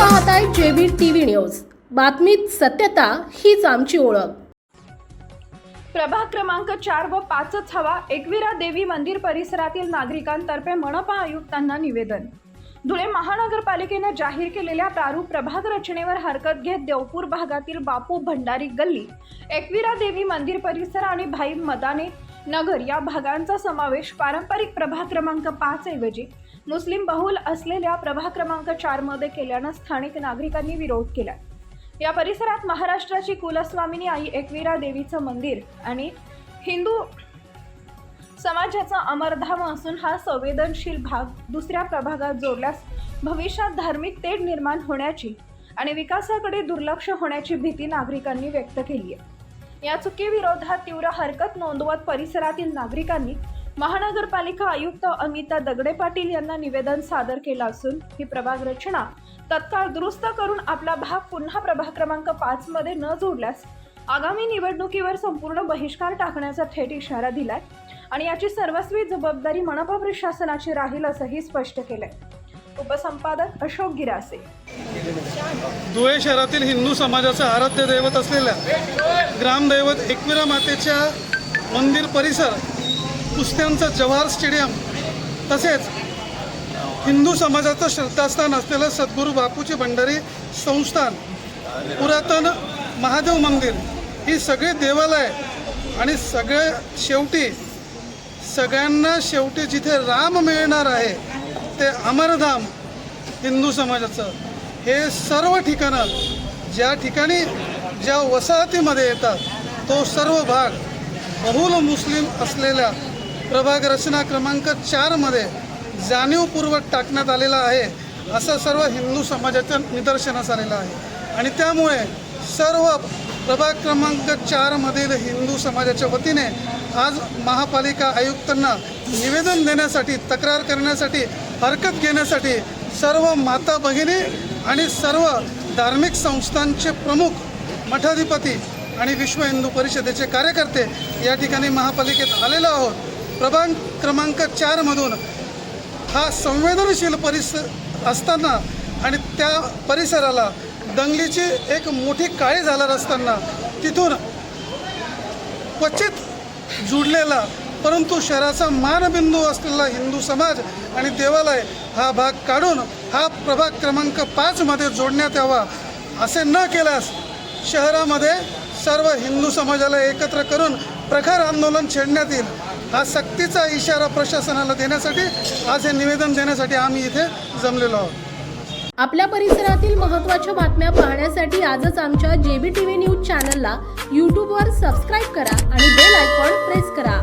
पाहताय JB TV news. बातमीत सत्यता हीच आमची ओळख. प्रभाग क्रमांक चार व पाचच हवा. एकविरा देवी मंदिर परिसरातील नागरिकांतर्फे मनपा आयुक्तांना निवेदन. धुळे महानगरपालिकेनं जाहीर केलेल्या प्रारूप प्रभाग रचनेवर हरकत घेत देवपूर भागातील बापू भंडारी गल्ली एकविरा देवी मंदिर परिसर आणि भाई मदाने नगर या भागांचा समावेश पारंपरिक प्रभाग क्रमांक पाच ऐवजी मुस्लिम बहुल असलेल्या प्रभाग क्रमांक चारमध्ये केल्यानं स्थानिक नागरिकांनी विरोध केला. या परिसरात महाराष्ट्राची कुलस्वामिनी आई एकविरा देवीचं मंदिर आणि हिंदू समाजाचा अमरधाम असून हा संवेदनशील भाग दुसऱ्या प्रभागात जोडल्यास भविष्यात धार्मिक तेढ निर्माण होण्याची आणि विकासाकडे दुर्लक्ष होण्याची भीती नागरिकांनी व्यक्त केली आहे. या चुकीविरोधात तीव्र हरकत नोंदवत परिसरातील नागरिकांनी महानगरपालिका आयुक्त अमिता दगडे पाटील यांना निवेदन सादर केलं असून ही प्रभाग रचना तत्काळ दुरुस्त करून आपला भाग पुन्हा प्रभाग क्रमांक पाच मध्ये न जोडल्यास आगामी निवडणुकीवर संपूर्ण बहिष्कार टाकण्याचा थेट इशारा दिलाय आणि याची सर्वस्वी जबाबदारी मनपा प्रशासनाची राहील असंही स्पष्ट केलंय. उपसंपादक अशोक गिरासे. धुळे शहरातील हिंदू समाजाचं आराध्य दैवत असलेल्या ग्रामदैवत एकविरा मातेच्या मंदिर परिसर कुस्त्यांचं जवाहर स्टेडियम तसेच हिंदू समाजाचं श्रद्धास्थान असलेलं सद्गुरू बापूची भंडारी संस्थान पुरातन महादेव मंदिर ही सगळी देवालय आणि सगळे शेवटी सगळ्यांना शेवटी जिथे राम मिळणार आहे ते अमरधाम हिंदू समाजाचं. हे सर्व ठिकाणं ज्या ठिकाणी ज्या वसाहतीमध्ये येतात तो सर्व भाग बहुल मुस्लिम असलेल्या प्रभाग रचना क्रमांक चारमध्ये जाणीवपूर्वक टाकण्यात आलेला आहे. असं सर्व हिंदू समाजाच्या निदर्शनास आलेलं आहे. आणि त्यामुळे सर्व प्रभाग क्रमांक चारमधील हिंदू समाजाच्या वतीने आज महापालिका आयुक्तांना निवेदन देण्यासाठी तक्रार करण्यासाठी हरकत घेण्यासाठी सर्व माता भगिनी आणि सर्व धार्मिक संस्थांचे प्रमुख मठाधिपती आणि विश्व हिंदू परिषदेचे कार्यकर्ते या ठिकाणी महापालिकेत आलेलो आहोत. प्रभाग क्रमांक चारमधून हा संवेदनशील परिसर असताना आणि त्या परिसराला दंगलीची एक मोठी काळी झाणार असताना तिथून क्वचित जुडलेला परंतु शहराचा मानबिंदू असलेला हिंदू समाज आणि देवालय हा भाग काढून हा प्रभाग क्रमांक पाचमध्ये जोडण्यात यावा असे न केल्यास शहरामध्ये सर्व हिंदू समाजाला एकत्र करून प्रखर आंदोलन छेडण्यात येईल. हा सक्तीचा इशारा प्रशासनाला देण्यासाठी आज हे निवेदन देण्यासाठी आम्ही इथे जमलेलो आहोत. आपल्या परिसरातील महत्त्वाच्या बातम्या पाहण्यासाठी आजच आमच्या जेबी टीव्ही न्यूज चॅनलला यूट्यूबवर सबस्क्राईब करा आणि बेल आयकॉन प्रेस करा.